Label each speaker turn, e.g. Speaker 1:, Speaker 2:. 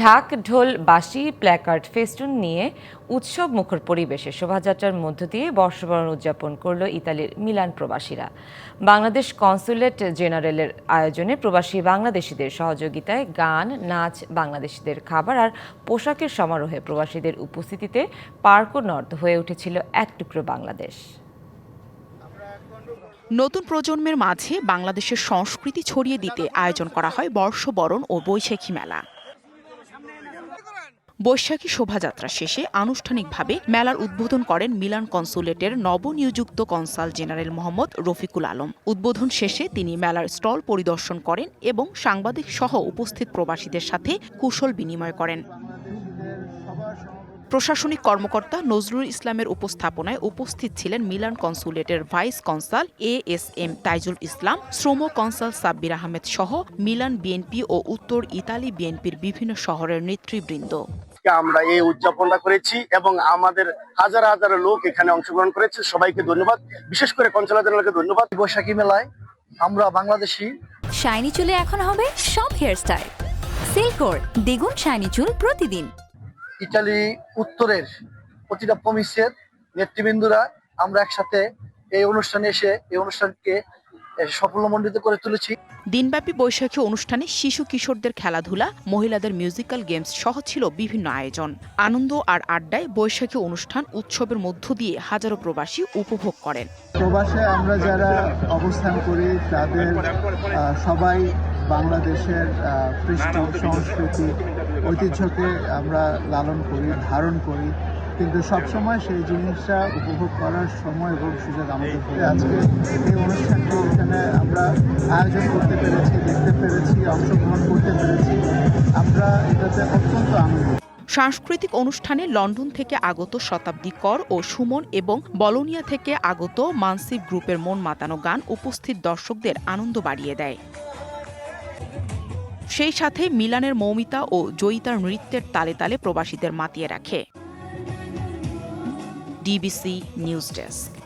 Speaker 1: ঢাক, ঢোল, বাঁশি, প্ল্যাকার্ড, ফেস্টুন নিয়ে উৎসব মুখর পরিবেশে শোভাযাত্রার মধ্য দিয়ে বর্ষবরণ উদযাপন করল ইতালির মিলান প্রবাসীরা। বাংলাদেশ কনসুলেট জেনারেলের আয়োজনে প্রবাসী বাংলাদেশিদের সহযোগিতায় গান, নাচ, বাংলাদেশিদের খাবার আর পোশাকের সমারোহে প্রবাসীদের উপস্থিতিতে পার্ক ও নর্দ হয়ে উঠেছিল এক টুকরো বাংলাদেশ।
Speaker 2: নতুন প্রজন্মের মাঝে বাংলাদেশের সংস্কৃতি ছড়িয়ে দিতে আয়োজন করা হয় বর্ষবরণ ও বৈশাখী মেলা। বৈশাখী শোভাযাত্রা শেষে আনুষ্ঠানিকভাবে মেলার উদ্বোধন করেন মিলান কনসুলেটের নবনিযুক্ত কনসাল জেনারেল মোহাম্মদ রফিকুল আলম। উদ্বোধন শেষে তিনি মেলার স্টল পরিদর্শন করেন এবং সাংবাদিক সহ উপস্থিত প্রবাসীদের সাথে কুশল বিনিময় করেন। প্রশাসনিক কর্মকর্তা নজরুল ইসলামের উপস্থাপনায় উপস্থিত ছিলেন Milan কনসুলেটের vice consul A S M Taijul Islam, শ্রম কনসাল সাব্বির আহমেদ সহ মিলান বিএনপি ও উত্তর ইতালি বিএনপির বিভিন্ন শহরের নেতৃবৃন্দ।
Speaker 3: আজকে আমরা এই উদযাপনটা করেছি এবং আমাদের হাজার হাজার লোক এখানে অংশগ্রহণ করেছে। সবাইকে ধন্যবাদ। বিশেষ করে জেনারেলকে ধন্যবাদ।
Speaker 4: বৈশাখী মেলায় আমরা বাংলাদেশি।
Speaker 5: শাইনি চুলে এখন হবে সব হেয়ারস্টাইল সিল্কোর দ্বিগুণ শাইনি চুল প্রতিদিন।
Speaker 4: ইটালি উত্তরের প্রতিটা প্রমিসের নেতৃবৃন্দরা আমরা একসাথে এই অনুষ্ঠানে এসে এই অনুষ্ঠানকে সফলমণ্ডিত করে তুলেছি।
Speaker 2: দিনব্যাপী বৈশাখী অনুষ্ঠানে শিশু কিশোরদের খেলাধুলা মহিলাদের মিউজিক্যাল গেমস সহ ছিল বিভিন্ন আয়োজন। আনন্দ আর আড্ডায় বৈশাখী অনুষ্ঠান উৎসবের মধ্য দিয়ে হাজারো প্রবাসী উপভোগ করেন।
Speaker 6: প্রবাসে আমরা যারা অবস্থান করি তাদের সবাই বাংলাদেশের কৃষ্টি সংস্কৃতি ঐতিহ্যকে আমরা লালন করি ধারণ করি। কিন্তু সবসময় সেই জিনিসটা উপভোগ করার সময় এবং সুযোগ আমাদের আজকে এই অনুষ্ঠানটি এখানে আমরা আয়োজন করতে পেরেছি দেখতে পেরেছি অংশগ্রহণ করতে পেরেছি। আমরা এটাতে অত্যন্ত আনন্দিত।
Speaker 2: সাংস্কৃতিক অনুষ্ঠানে লন্ডন থেকে আগত শতাব্দী কর ও সুমন এবং বলোনিয়া থেকে আগত মানসিক গ্রুপের মন মাতানো গান উপস্থিত দর্শকদের আনন্দ বাড়িয়ে দেয়। সেই সাথে মিলানের মৌমিতা ও জয়িতার নৃত্যের তালে তালে প্রবাসীদের মাতিয়ে রাখে। DBC news desk